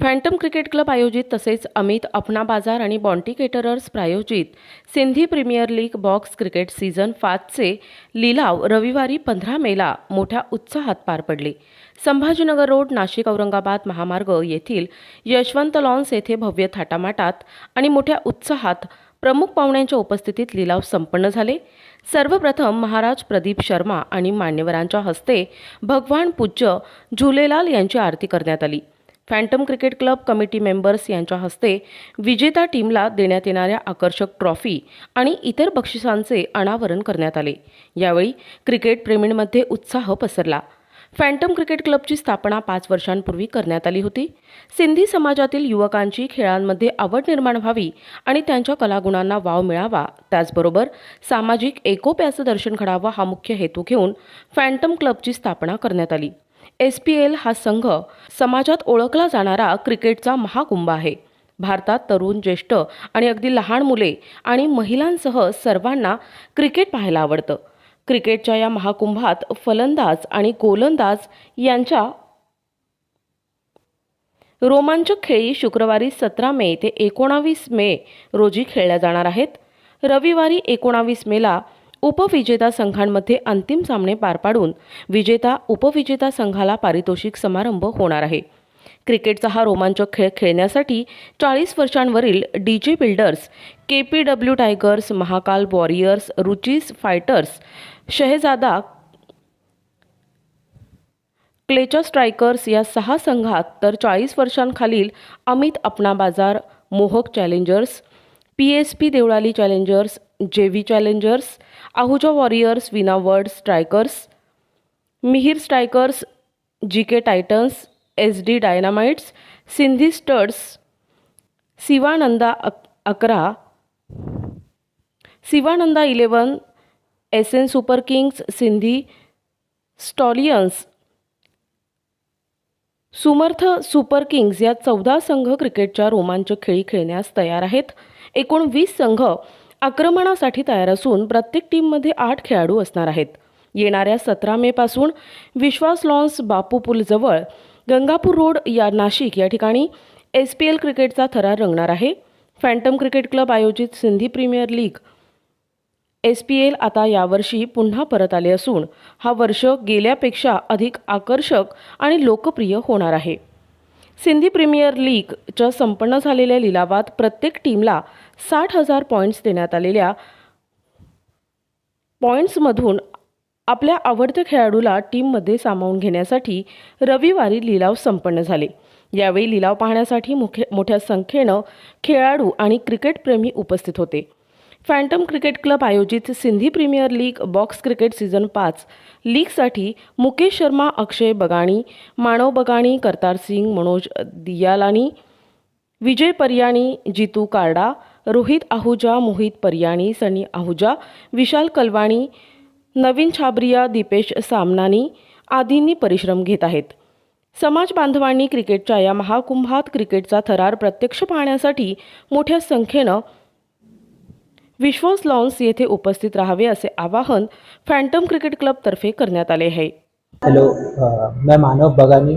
Phantom cricket club आयोजित तसेच अमित अपना बाजार आणि बॉन्टी केटरर्स प्रायोजित Sindhi premier league box cricket season पाचचे लिलाव रविवारी पंधरा मेला मोठ्या उत्साहात पार पडले. संभाजीनगर रोड नाशिक औरंगाबाद महामार्ग येथील यशवंत लॉन्स येथे भव्य थाटामाटात आणि मोठ्या उत्साहात प्रमुख पाहुण्यांच्या उपस्थितीत लिलाव संपन्न झाले. सर्वप्रथम महाराज प्रदीप शर्मा आणि मान्यवरांच्या हस्ते भगवान पूज्य झुलेलाल यांची आरती करण्यात आली. Phantom cricket club committee members यांच्या हस्ते विजेता टीमला देण्यात येणाऱ्या आकर्षक ट्रॉफी आणि इतर बक्षिसांचे अनावरण करण्यात आले. यावेळी क्रिकेट प्रेमींमध्ये उत्साह पसरला. फॅन्टम क्रिकेट क्लबची स्थापना पाच वर्षांपूर्वी करण्यात आली होती. सिंधी समाजातील युवकांची खेळांमध्ये आवड निर्माण व्हावी आणि त्यांच्या कलागुणांना वाव मिळावा. त्याचबरोबर सामाजिक एकोप्याचं दर्शन घडावं हा मुख्य हेतू घेऊन फॅन्टम क्लबची स्थापना करण्यात आली. एस पी एल हा संघ समाजात ओळखला जाणारा क्रिकेटचा महाकुंभ आहे. भारतात तरुण ज्येष्ठ आणि अगदी लहान मुले आणि महिलांसह सर्वांना क्रिकेट पाहायला आवडतं. क्रिकेटच्या या महाकुंभात फलंदाज आणि गोलंदाज यांच्या रोमांचक खेळी शुक्रवारी सतरा मे ते एकोणावीस मे रोजी खेळल्या जाणार आहेत. रविवारी एकोणावीस मेला उपविजेता संघांमध्ये अंतिम सामने पार पाडून विजेता उपविजेता संघाला पारितोषिक समारंभ होणार आहे. क्रिकेटचा हा रोमांचक खेळ खेळण्यासाठी चाळीस वर्षांवरील D J builders K P W tigers Mahakal warriors Ruchi's fighters Shahzada क्लेचा strikers या सहा संघात तर चाळीस वर्षांखालील Amit Apna Bazaar Mohak challengers P S P Deolali challengers J V challengers Ahuja warriors Veena world strikers Mihir strikers G K titans S D dynamites Sindhi स्टर्स Sivananda अक अकरा Sivananda eleven S N super kings Sindhi stallions Sumarth super kings या चौदा संघ क्रिकेटच्या रोमांचक खेळी खेळण्यास तयार आहेत. एकूण वीस संघ आक्रमणासाठी तयार असून प्रत्येक टीममध्ये आठ खेळाडू असणार आहेत. येणाऱ्या सतरा मेपासून विश्वास लॉन्स बापूपूलजवळ गंगापूर रोड या नाशिक या ठिकाणी एस पी एल क्रिकेटचा थरार रंगणार आहे. फॅन्टम क्रिकेट क्लब आयोजित Sindhi premier league S P L आता यावर्षी पुन्हा परत आले असून हा वर्ष गेल्यापेक्षा अधिक आकर्षक आणि लोकप्रिय होणार आहे. सिंधी प्रीमियर लीगच्या संपन्न झालेल्या लिलावात प्रत्येक टीमला साठ हजार पॉईंट्स देण्यात आलेल्या पॉईंट्समधून आपल्या आवडत्या खेळाडूला टीममध्ये सामावून घेण्यासाठी रविवारी लिलाव संपन्न झाले. यावेळी लिलाव पाहण्यासाठी मुख्य मोठ्या संख्येनं खेळाडू आणि क्रिकेटप्रेमी उपस्थित होते. फॅन्टम क्रिकेट क्लब आयोजित Sindhi premier league box cricket season पाच लीगसाठी मुकेश शर्मा अक्षय बगाणी मानव बगाणी करतार सिंग मनोज दियालानी विजय पर्याणी जितू कार्डा रोहित आहुजा मोहित पर्याणी सनी आहुजा विशाल कलवाणी नवीन छाबरिया दीपेश सामनानी आदींनी परिश्रम घेत आहेत. समाज बांधवांनी क्रिकेटच्या या महाकुंभात क्रिकेटचा थरार प्रत्यक्ष पाहण्यासाठी मोठ्या संख्येनं विश्वास लॉन्स येथे उपस्थित राहावे असे आवाहन फॅन्टम क्रिकेट क्लबतर्फे करण्यात आले आहे. हेलो मैं Manav Bagani,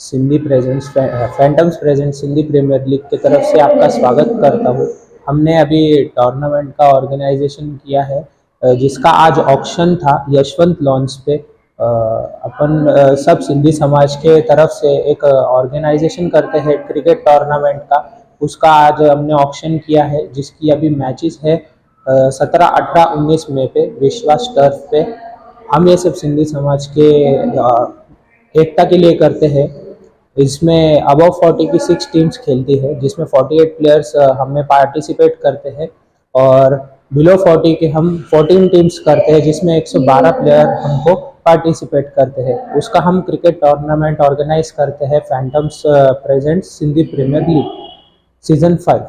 Sindhi presents phantoms present Sindhi premier league की तरफ़ से आपका स्वागत करता हूँ। हमने अभी टूर्नामेंट का ऑर्गेनाइजेशन किया है जिसका आज ऑक्शन था, यशवंत लॉन्च पे। अपन सब सिंधी समाज के तरफ़ से एक ऑर्गेनाइजेशन करते हैं क्रिकेट टूर्नामेंट का। उसका आज हमने ऑक्शन किया है, जिसकी अभी मैचेस है। सत्रह अठारह उन्नीस मई पे विश्वास टर्फ पे हम ये सब सिंधी समाज के एकता के लिए करते हैं। इसमें अबव फोर्टी की सिक्स टीम्स खेलती है, जिसमें फोर्टी एट प्लेयर्स हमें पार्टिसिपेट करते हैं और बिलो फोर्टी के हम फोर्टीन टीम्स करते हैं, जिसमें 112 प्लेयर हमको पार्टिसिपेट करते हैं। उसका हम क्रिकेट टूर्नामेंट ऑर्गेनाइज करते हैं phantoms present Sindhi premier league season five